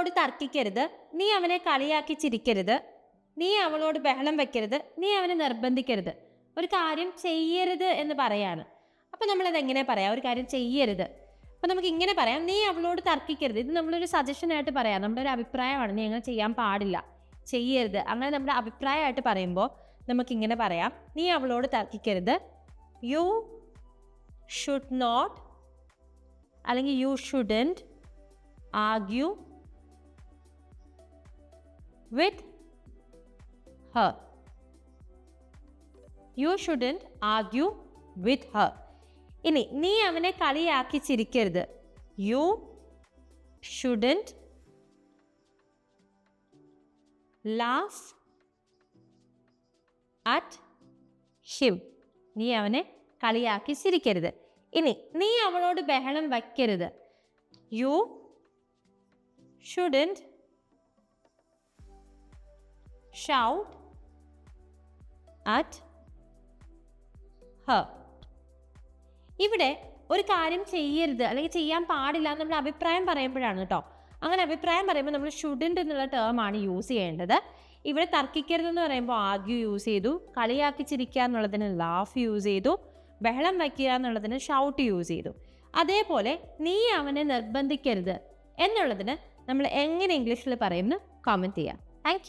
അവളോട് തർക്കിക്കരുത്. നീ അവനെ കളിയാക്കി ചിരിക്കരുത്. നീ അവളോട് ബഹളം വെക്കരുത്. നീ അവനെ നിർബന്ധിക്കരുത്. ഒരു കാര്യം ചെയ്യരുത് എന്ന് പറയാണ്. അപ്പം നമ്മളത് എങ്ങനെ പറയാം? ഒരു കാര്യം ചെയ്യരുത്. അപ്പം നമുക്ക് ഇങ്ങനെ പറയാം. നീ അവളോട് തർക്കിക്കരുത്. ഇത് നമ്മളൊരു സജഷനായിട്ട് പറയാം. നമ്മുടെ ഒരു അഭിപ്രായമാണ്. നീ അങ്ങനെ ചെയ്യാൻ പാടില്ല. ചെയ്യരുത്. അങ്ങനെ നമ്മുടെ അഭിപ്രായമായിട്ട് പറയുമ്പോൾ നമുക്കിങ്ങനെ പറയാം. നീ അവളോട് തർക്കിക്കരുത്. യു ഷുഡ് നോട്ട് അല്ലെങ്കിൽ you shouldn't argue with her. You shouldn't argue with her ഇനി നീ അവനെ കളിയാക്കി ചിരിക്കരുത് you shouldn't laugh at him നീ അവനെ കളിയാക്കി ചിരിക്കരുത് ഇനി നീ അവളോട് ബഹളം വയ്ക്കരുത്. You shouldn't shout at her. ഇവിടെ ഒരു കാര്യം ചെയ്യരുത് അല്ലെങ്കിൽ ചെയ്യാൻ പാടില്ല എന്ന് നമ്മൾ അഭിപ്രായം പറയുമ്പോഴാണ് കേട്ടോ അങ്ങനെ അഭിപ്രായം പറയുമ്പോൾ നമ്മൾ ഷുഡന്റ് എന്നുള്ള ടേമാണ് യൂസ് ചെയ്യേണ്ടത്. ഇവിടെ തർക്കിക്കരുതെന്ന് പറയുമ്പോൾ ആർഗ്യു യൂസ് ചെയ്തു കളിയാക്കി ചിരിക്കുക എന്നുള്ളതിന് ലാഫ് യൂസ് ചെയ്തു ബഹളം വയ്ക്കുക എന്നുള്ളതിന് ഷൗട്ട് യൂസ് ചെയ്തു. അതേപോലെ നീ അവനെ നിർബന്ധിക്കരുത് എന്നുള്ളതിന് നമ്മൾ എങ്ങനെ ഇംഗ്ലീഷിൽ പറയുമെന്ന് കമന്റ് ചെയ്യാം. Thank